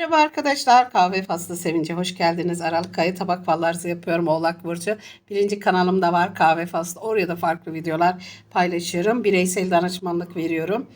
Merhaba arkadaşlar. Kahve faslı sevince hoş geldiniz. Aralık ayı tabak fallarızı yapıyorum Oğlak Burcu. Birinci kanalımda var kahve faslı. Oraya da farklı videolar paylaşıyorum. Bireysel danışmanlık veriyorum.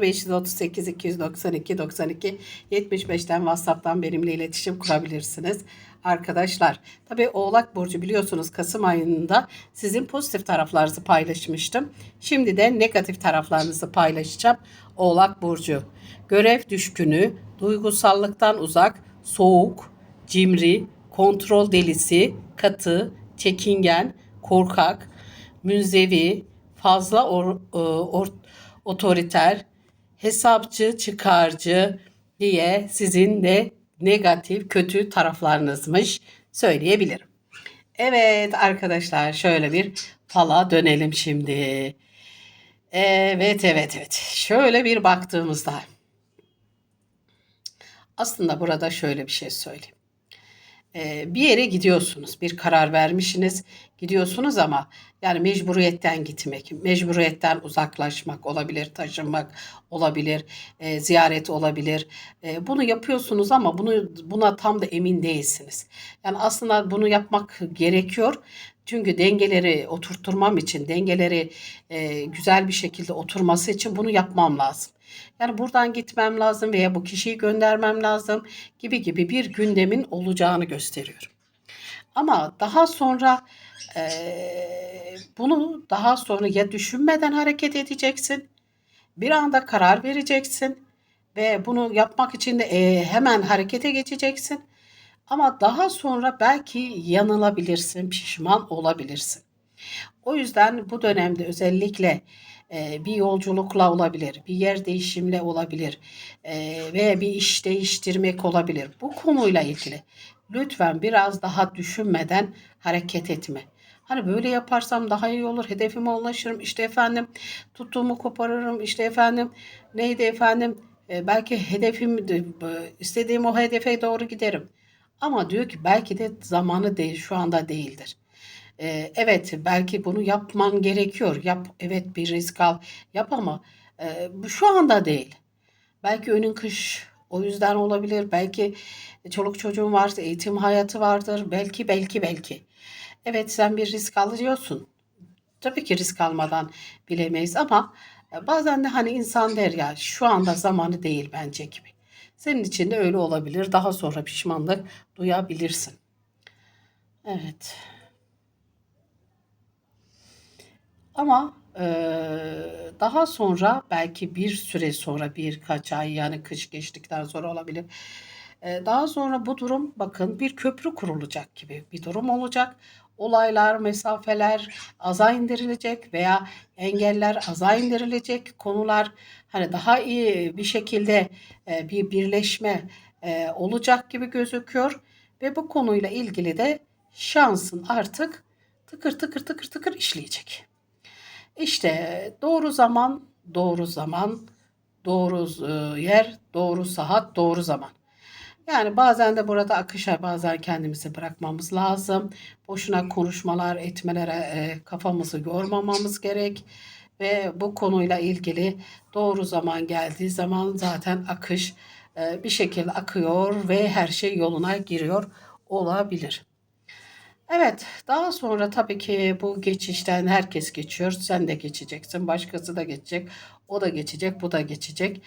0538 292 92 75'ten WhatsApp'tan benimle iletişim kurabilirsiniz. Arkadaşlar tabii Oğlak Burcu biliyorsunuz Kasım ayında sizin pozitif taraflarınızı paylaşmıştım. Şimdi de negatif taraflarınızı paylaşacağım. Oğlak Burcu. Görev düşkünü, duygusallıktan uzak, soğuk, cimri, kontrol delisi, katı, çekingen, korkak, münzevi, fazla or- e, or- otoriter, hesapçı, çıkarcı diye sizin de negatif, kötü taraflarınızmış söyleyebilirim. Evet arkadaşlar şöyle bir fala dönelim şimdi. Evet evet evet. Şöyle bir baktığımızda aslında burada şöyle bir şey söyleyeyim. Ee, bir yere gidiyorsunuz, bir karar vermişsiniz, gidiyorsunuz ama yani mecburiyetten gitmek, mecburiyetten uzaklaşmak olabilir, taşınmak olabilir, e, ziyaret olabilir. E, bunu yapıyorsunuz ama bunu buna tam da emin değilsiniz. Yani aslında bunu yapmak gerekiyor. Çünkü dengeleri oturtturmam için, dengeleri e, güzel bir şekilde oturması için bunu yapmam lazım. Yani buradan gitmem lazım veya bu kişiyi göndermem lazım gibi gibi bir gündemin olacağını gösteriyor. Ama daha sonra eee, bunu daha sonra ya düşünmeden hareket edeceksin, bir anda karar vereceksin ve bunu yapmak için de eee, hemen harekete geçeceksin. Ama daha sonra belki yanılabilirsin, pişman olabilirsin. O yüzden bu dönemde özellikle e, bir yolculukla olabilir, bir yer değişimle olabilir e, veya bir iş değiştirmek olabilir. Bu konuyla ilgili lütfen biraz daha düşünmeden hareket etme. Hani böyle yaparsam daha iyi olur, hedefime ulaşırım, işte efendim tuttuğumu koparırım, işte efendim neydi efendim e, belki hedefim istediğim o hedefe doğru giderim. Ama diyor ki belki de zamanı değil, şu anda değildir. Ee, evet belki bunu yapman gerekiyor. Yap evet bir risk al yap ama e, şu anda değil. Belki önün kış o yüzden olabilir. Belki çoluk çocuğun varsa eğitim hayatı vardır. Belki belki belki. Evet sen bir risk alıyorsun. Tabii ki risk almadan bilemeyiz ama e, bazen de hani insan der ya şu anda zamanı değil bence gibi. Senin için de öyle olabilir. Daha sonra pişmanlık duyabilirsin. Evet. Ama eee, daha sonra belki bir süre sonra birkaç ay yani kış geçtikten sonra olabilir. Eee, daha sonra bu durum bakın bir köprü kurulacak gibi bir durum olacak. Olaylar, mesafeler aza indirilecek veya engeller aza indirilecek. Konular hani daha iyi bir şekilde eee, bir birleşme eee, olacak gibi gözüküyor ve bu konuyla ilgili de şansın artık tıkır tıkır tıkır tıkır işleyecek. İşte doğru zaman, doğru zaman, doğru e, yer, doğru saat, doğru zaman. Yani bazen de burada akışa bazen kendimizi bırakmamız lazım. Boşuna konuşmalar, etmelere e, kafamızı yormamamız gerek. Ve bu konuyla ilgili doğru zaman geldiği zaman zaten akış e, bir şekilde akıyor ve her şey yoluna giriyor olabilir. Evet, daha sonra tabii ki bu geçişten herkes geçiyor. Sen de geçeceksin, başkası da geçecek, o da geçecek, bu da geçecek.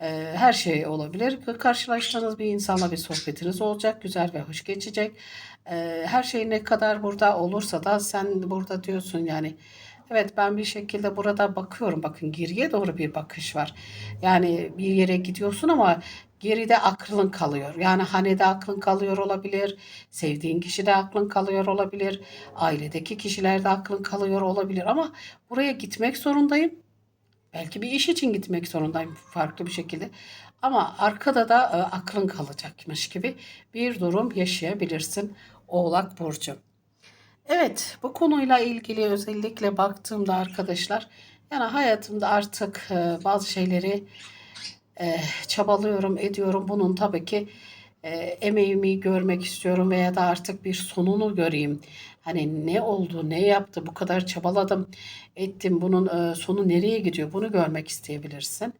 Ee, her şey olabilir. Karşılaştığınız bir insanla bir sohbetiniz olacak, güzel ve hoş geçecek. Ee, her şey ne kadar burada olursa da sen burada diyorsun yani Evet ben bir şekilde burada bakıyorum. Bakın geriye doğru bir bakış var. Yani bir yere gidiyorsun ama geride aklın kalıyor. Yani hanede aklın kalıyor olabilir. Sevdiğin kişide aklın kalıyor olabilir. Ailedeki kişilerde aklın kalıyor olabilir. Ama buraya gitmek zorundayım. Belki bir iş için gitmek zorundayım farklı bir şekilde. Ama arkada da e, aklın kalacakmış gibi bir durum yaşayabilirsin Oğlak Burcu. Evet, bu konuyla ilgili özellikle baktığımda arkadaşlar, yani hayatımda artık e, bazı şeyleri e, çabalıyorum, ediyorum. Bunun tabii ki e, emeğimi görmek istiyorum veya da artık bir sonunu göreyim. Hani ne oldu, ne yaptı, bu kadar çabaladım, ettim, bunun sonu nereye gidiyor bunu görmek isteyebilirsin.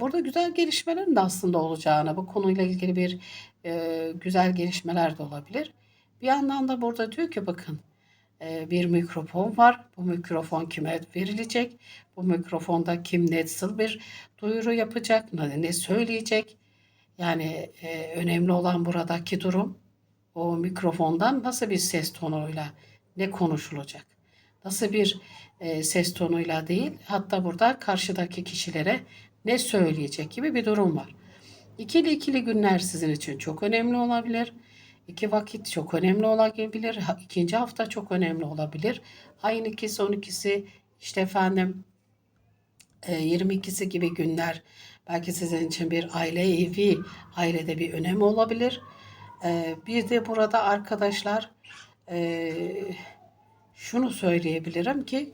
Burada güzel gelişmelerin de aslında olacağını, bu konuyla ilgili bir güzel gelişmeler de olabilir. Bir yandan da burada diyor ki bakın eee, bir mikrofon var. Bu mikrofon kime verilecek? Bu mikrofonda kim nasıl bir duyuru yapacak? Ne, söyleyecek? Yani eee, önemli olan buradaki durum o mikrofondan nasıl bir ses tonuyla ne konuşulacak? Nasıl bir eee, ses tonuyla değil, hatta burada karşıdaki kişilere ne söyleyecek gibi bir durum var. İkili ikili günler sizin için çok önemli olabilir. İki vakit çok önemli olabilir. İkinci hafta çok önemli olabilir. Ayın ikisi, 12'si işte efendim e, 22'si gibi günler belki sizin için bir aile evi, ailede bir önemi olabilir. E, bir de burada arkadaşlar e, şunu söyleyebilirim ki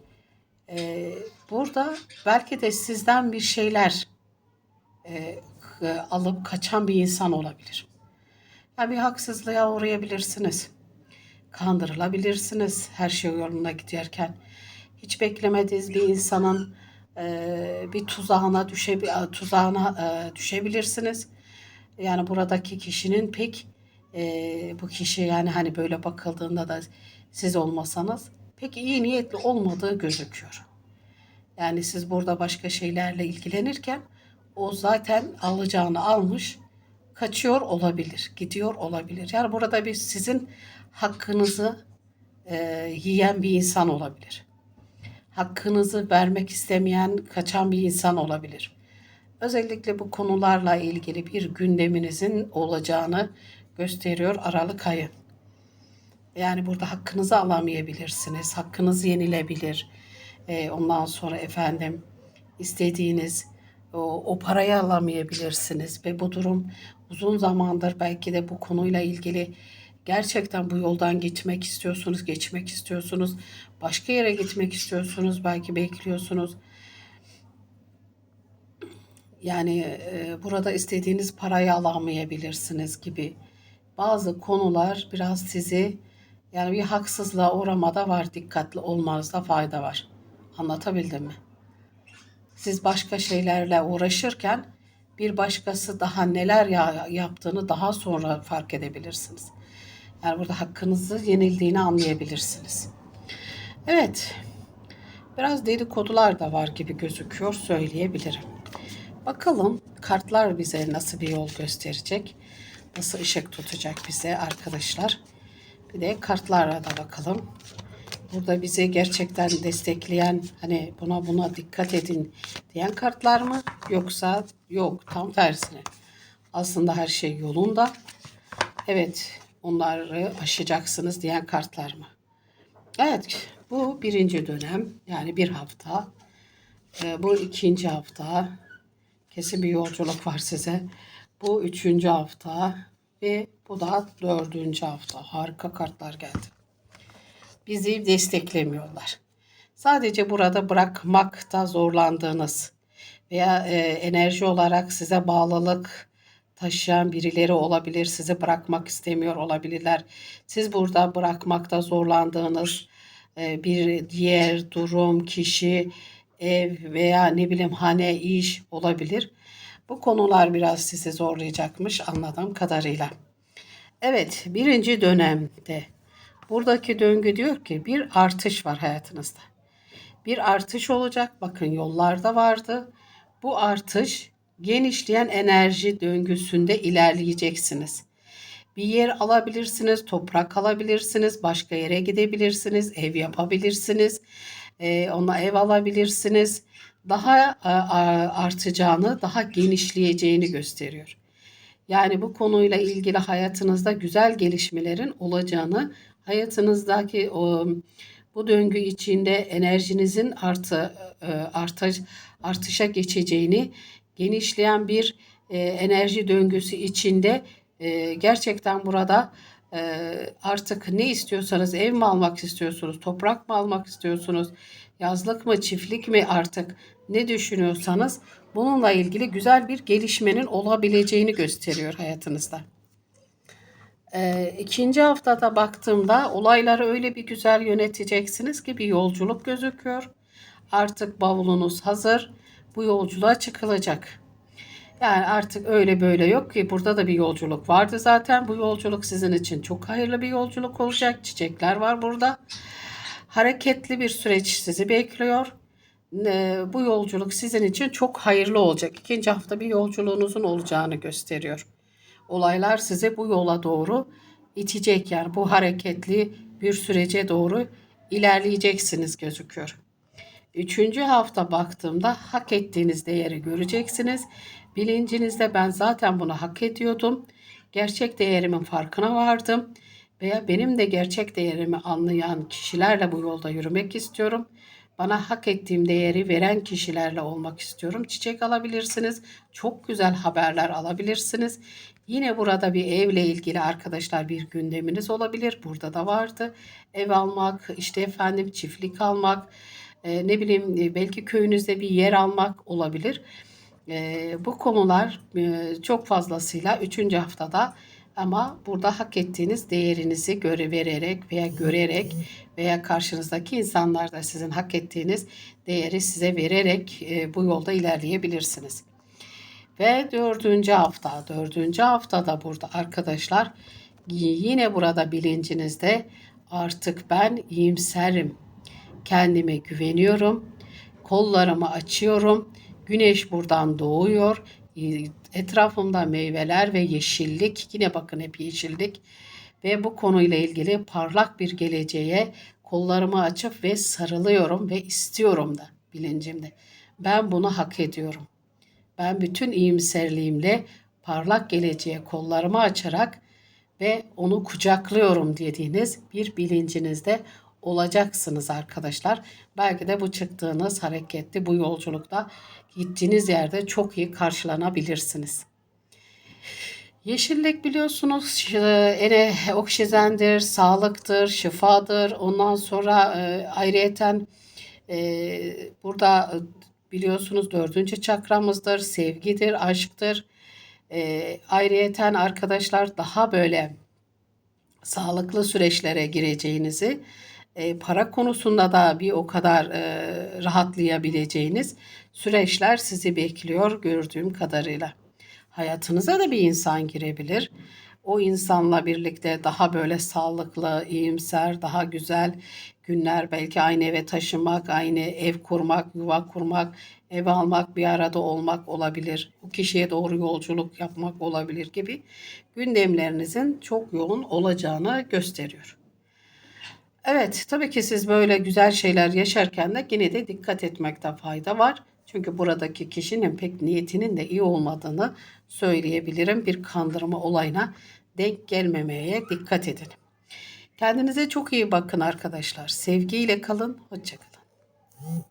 e, burada belki de sizden bir şeyler e, alıp kaçan bir insan olabilir. Ya bir haksızlığa uğrayabilirsiniz. Kandırılabilirsiniz her şey yoluna giderken. Hiç beklemediğiniz bir insanın e, bir tuzağına düşe tuzağına e, düşebilirsiniz. Yani buradaki kişinin pek e, bu kişi yani hani böyle bakıldığında da siz olmasanız pek iyi niyetli olmadığı gözüküyor. Yani siz burada başka şeylerle ilgilenirken o zaten alacağını almış, kaçıyor olabilir, gidiyor olabilir. Yani burada bir sizin hakkınızı e, yiyen bir insan olabilir. Hakkınızı vermek istemeyen, kaçan bir insan olabilir. Özellikle bu konularla ilgili bir gündeminizin olacağını gösteriyor Aralık ayı. Yani burada hakkınızı alamayabilirsiniz. Hakkınız yenilebilir. Ee, ondan sonra efendim istediğiniz o, o parayı alamayabilirsiniz. Ve bu durum uzun zamandır belki de bu konuyla ilgili gerçekten bu yoldan gitmek istiyorsunuz, geçmek istiyorsunuz. Başka yere gitmek istiyorsunuz, belki bekliyorsunuz. Yani e, burada istediğiniz parayı alamayabilirsiniz gibi bazı konular biraz sizi yani bir haksızlığa uğramada var. Dikkatli olmanızda fayda var. Anlatabildim mi? Siz başka şeylerle uğraşırken bir başkası daha neler ya- yaptığını daha sonra fark edebilirsiniz. Yani burada hakkınızı yenildiğini anlayabilirsiniz. Evet, biraz dedikodular da var gibi gözüküyor söyleyebilirim. Bakalım kartlar bize nasıl bir yol gösterecek? Nasıl ışık tutacak bize arkadaşlar? Bir de kartlara da bakalım. Burada bizi gerçekten destekleyen hani buna buna dikkat edin diyen kartlar mı? Yoksa yok tam tersine. Aslında her şey yolunda. Evet onları aşacaksınız diyen kartlar mı? Evet bu birinci dönem yani bir hafta. Ee, bu ikinci hafta. Kesin bir yolculuk var size. Bu üçüncü hafta ve bu da dördüncü hafta. Harika kartlar geldi. Bizi desteklemiyorlar. Sadece burada bırakmakta zorlandığınız veya e, enerji olarak size bağlılık taşıyan birileri olabilir. Sizi bırakmak istemiyor olabilirler. Siz burada bırakmakta zorlandığınız e, bir diğer durum, kişi, ev veya ne bileyim hane, iş olabilir. Bu konular biraz sizi zorlayacakmış anladığım kadarıyla. Evet, birinci dönemde buradaki döngü diyor ki bir artış var hayatınızda. Bir artış olacak. Bakın yollarda vardı. Bu artış genişleyen enerji döngüsünde ilerleyeceksiniz. Bir yer alabilirsiniz, toprak alabilirsiniz, başka yere gidebilirsiniz, ev yapabilirsiniz, e, ona ev alabilirsiniz. Daha e, artacağını, daha genişleyeceğini gösteriyor. Yani bu konuyla ilgili hayatınızda güzel gelişmelerin olacağını, hayatınızdaki o bu döngü içinde enerjinizin artı e, artış artışa geçeceğini, genişleyen bir e, enerji döngüsü içinde e, gerçekten burada e, artık ne istiyorsanız ev mi almak istiyorsunuz, toprak mı almak istiyorsunuz, yazlık mı, çiftlik mi artık ne düşünüyorsanız bununla ilgili güzel bir gelişmenin olabileceğini gösteriyor hayatınızda. Ee, ikinci haftada baktığımda olayları öyle bir güzel yöneteceksiniz ki bir yolculuk gözüküyor. Artık bavulunuz hazır. bu yolculuğa çıkılacak. Yani artık öyle böyle yok ki burada da bir yolculuk vardı zaten. Bu yolculuk sizin için çok hayırlı bir yolculuk olacak. Çiçekler var burada. Hareketli bir süreç sizi bekliyor. Ee, Bu yolculuk sizin için çok hayırlı olacak. İkinci hafta bir yolculuğunuzun olacağını gösteriyor. Olaylar sizi bu yola doğru itecek yani bu hareketli bir sürece doğru ilerleyeceksiniz gözüküyor. Üçüncü hafta baktığımda hak ettiğiniz değeri göreceksiniz. Bilincinizde ben zaten bunu hak ediyordum. Gerçek değerimin farkına vardım. Veya benim de gerçek değerimi anlayan kişilerle bu yolda yürümek istiyorum. Bana hak ettiğim değeri veren kişilerle olmak istiyorum. Çiçek alabilirsiniz. Çok güzel haberler alabilirsiniz. Yine burada bir evle ilgili arkadaşlar bir gündeminiz olabilir. Burada da vardı. Ev almak, işte efendim çiftlik almak, e, ne bileyim e, belki köyünüzde bir yer almak olabilir. E, bu konular e, çok fazlasıyla 3. haftada ama burada hak ettiğiniz değerinizi göre vererek veya görerek veya karşınızdaki insanlar da sizin hak ettiğiniz değeri size vererek e, bu yolda ilerleyebilirsiniz. Ve dördüncü hafta, dördüncü haftada burada arkadaşlar yine burada bilincinizde artık ben iyimserim Kendime güveniyorum. Kollarımı açıyorum. Güneş buradan doğuyor. Etrafımda meyveler ve yeşillik. Yine bakın hep yeşillik. Ve bu konuyla ilgili parlak bir geleceğe kollarımı açıp ve sarılıyorum ve istiyorum da bilincimde. Ben bunu hak ediyorum. Ben bütün iyimserliğimle parlak geleceğe kollarımı açarak ve onu kucaklıyorum dediğiniz bir bilincinizde olacaksınız arkadaşlar. Belki de bu çıktığınız hareketli bu yolculukta gittiğiniz yerde çok iyi karşılanabilirsiniz. Yeşillik biliyorsunuz ene oksijendir, sağlıktır, şifadır. Ondan sonra e, ayrıyeten e, burada biliyorsunuz dördüncü çakramızdır, sevgidir, aşktır. E, ayrıyeten arkadaşlar daha böyle sağlıklı süreçlere gireceğinizi e, para konusunda da bir o kadar e, rahatlayabileceğiniz süreçler sizi bekliyor gördüğüm kadarıyla. Hayatınıza da bir insan girebilir. O insanla birlikte daha böyle sağlıklı, iyimser, daha güzel günler belki aynı eve taşınmak, aynı ev kurmak, yuva kurmak, ev almak, bir arada olmak olabilir. O kişiye doğru yolculuk yapmak olabilir gibi gündemlerinizin çok yoğun olacağını gösteriyor. Evet, tabii ki siz böyle güzel şeyler yaşarken de yine de dikkat etmekte fayda var. Çünkü buradaki kişinin pek niyetinin de iyi olmadığını söyleyebilirim. Bir kandırma olayına denk gelmemeye dikkat edin. Kendinize çok iyi bakın arkadaşlar. Sevgiyle kalın, hoşçakalın.